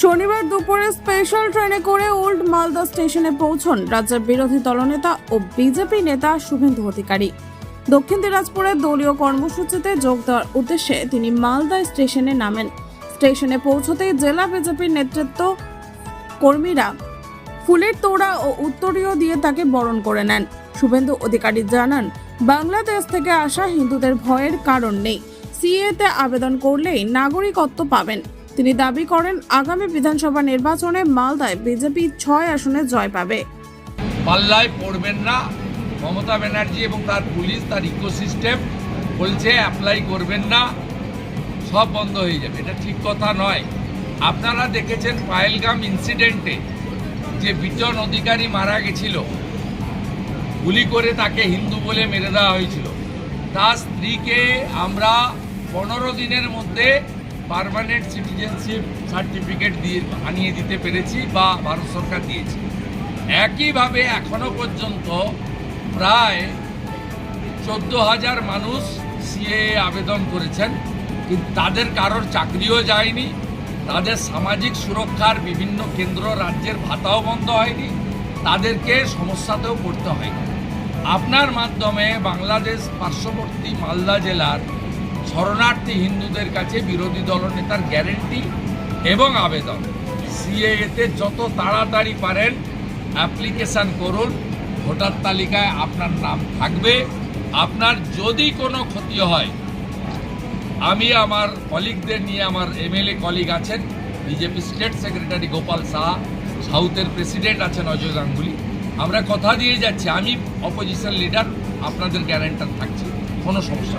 শনিবার দুপুরে স্পেশাল ট্রেনে করে ওল্ড মালদা স্টেশনে পৌঁছন রাজ্যের বিরোধী দলনেতা ও বিজেপি নেতা শুভেন্দু অধিকারী। দক্ষিণ দিনাজপুরে দলীয় কর্মসূচিতে যোগ দেওয়ার উদ্দেশ্যে তিনি মালদা স্টেশনে নামেন। স্টেশনে পৌঁছতেই জেলা বিজেপির নেতৃত্ব কর্মীরা ফুলের তোড়া ও উত্তরীয় দিয়ে তাকে বরণ করে নেন। শুভেন্দু অধিকারী জানান, বাংলাদেশ থেকে আসা হিন্দুদের ভয়ের কারণ নেই। সিএতে আবেদন করলেই নাগরিকত্ব পাবেন। তিনি দাবি করেন, আগামী বিধানসভা নির্বাচনে মালদায় বিজেপি ছয় আসনে জয় পাবে। পাল্লায় পড়বেন না। মমতা ব্যানার্জি এবং তার পুলিশ, তার ইকোসিস্টেম বলছে অ্যাপ্লাই করবেন না। সব বন্ধ হয়ে যাবে। এটা ঠিক কথা নয়। আপনারা দেখেছেন পায়েলগাম ইনসিডেন্টে যে বিজন অধিকারী মারা গেছিল। গুলি করে তাকে হিন্দু বলে মেরে দেওয়া হয়েছিল। তার স্ত্রীকে আমরা পনেরো দিনের মধ্যে পার্মানেন্ট সিটিজেনশিপ সার্টিফিকেট দিয়ে আনিয়ে দিতে পেরেছি বা ভারত সরকার দিয়েছে। একইভাবে এখনও পর্যন্ত প্রায় চোদ্দ হাজার মানুষ সিএ আবেদন করেছেন, কিন্তু তাদের কারোর চাকরিও যায়নি, তাদের সামাজিক সুরক্ষার বিভিন্ন কেন্দ্র রাজ্যের ভাতাও বন্ধ হয়নি, তাদেরকে সমস্যাতেও পড়তে হয়নি। আপনার মাধ্যমে বাংলাদেশ পার্শ্ববর্তী মালদা জেলার শরণার্থী হিন্দুদের কাছে বিরোধী দলনেতার গ্যারেন্টি এবং আবেদন। সিএতে যত তাড়াতাড়ি পারেন অ্যাপ্লিকেশান করুন। ভোটার তালিকায় আপনার নাম থাকবে। আপনার যদি কোনো ক্ষতি হয়, আমি আমার কলিগদের নিয়ে আমার এমএলএ কলিগ আছেন BJP state secretary Gopal Saha, সাউথের প্রেসিডেন্ট আছেন অজয় গাঙ্গুলি। আমরা কথা দিয়ে যাচ্ছি। আমি অপোজিশন লিডার আপনাদের গ্যারেন্টার থাকছি। কোনো সমস্যা।